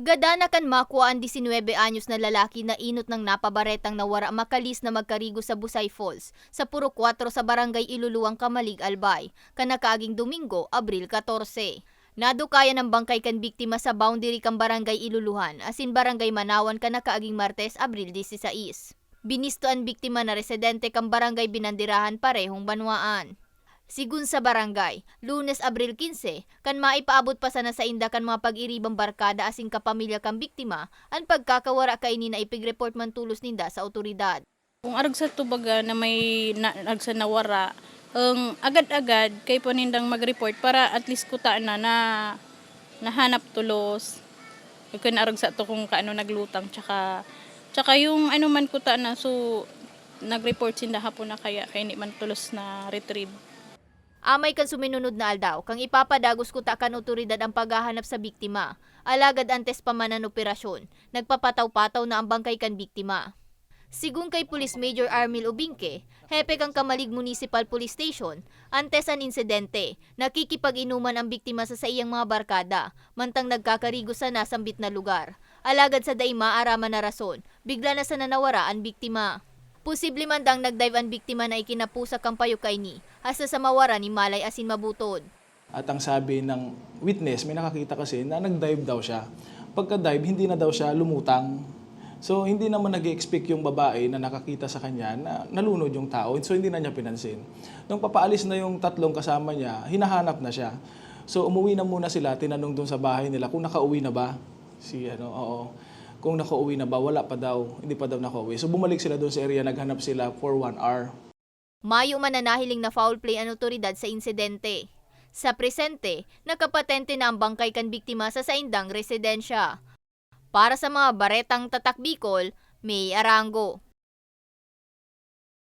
Gadana kan makuha ang 19 anyos na lalaki na inot ng napabaretang nawara makalis na magkarigo sa Busay Falls sa Puro 4 sa Barangay Iluluwang Kamalig, Albay, kanakaaging Domingo, Abril 14. Nadukaya ng bangkay kan biktima sa boundary kang Barangay Iluluhan, asin Barangay Manawan kanakaaging Martes, Abril 16. Binisto ang biktima na residente kang Barangay Binandirahan parehong banwaan. Sigun sa barangay, lunes Abril 15, kan maipaabot pa sana sa inda kan mga pag-iribang barkada asing kapamilya kang biktima, ang pagkakawara kay ni na ipig-report man tulos ninda sa otoridad. Kung arag sa tubaga na may na, sa nawara, ang agad-agad kay po nindang mag-report para at least kutaan na na nahanap tulos. Kung arag sa to kung kaano naglutang tsaka tsaka yung ano man kutaan na so nag-report sinda hapon na kaya kay ni man tulos na retrieve. Amay kan suminunod na aldaw, kang ipapadagos ko kan otoridad ang paghahanap sa biktima. Alagad antes pa man ang operasyon, nagpapataw-pataw na ang bangkay kan biktima. Sigun kay Police Major Armil Ubingke, hepe kang Kamalig Municipal Police Station, antes ang insidente, nakikipag-inuman ang biktima sa sa iyang mga barkada, mantang nagkakarigo sa nasambit na lugar. Alagad sa daima araman na rason, bigla na sa nanawara ang biktima. Posible man dang nagdive ang biktima na ikinapusa kang payo kay ni, hasta sa mawara ni Malay asin mabutod. At ang sabi ng witness, may nakakita kasi na nag-dive daw siya. Pagka-dive, hindi na daw siya lumutang. So, hindi naman nag expect yung babae na nakakita sa kanya na nalunod yung tao. So, hindi na niya pinansin. Nung papaalis na yung tatlong kasama niya, hinahanap na siya. So, umuwi na muna sila, tinanong doon sa bahay nila kung nakauwi na ba. Si ano, oo. Kung nakauwi na ba, wala pa daw. Hindi pa daw nakauwi. So, bumalik sila doon sa area, naghanap sila for one hour. Mayo man na nahiling na foul play ang otoridad sa insidente. Sa presente, nakapatente na ang bangkay kan biktima sa saindang residensya. Para sa mga baretang tatak Bicol, May Arango.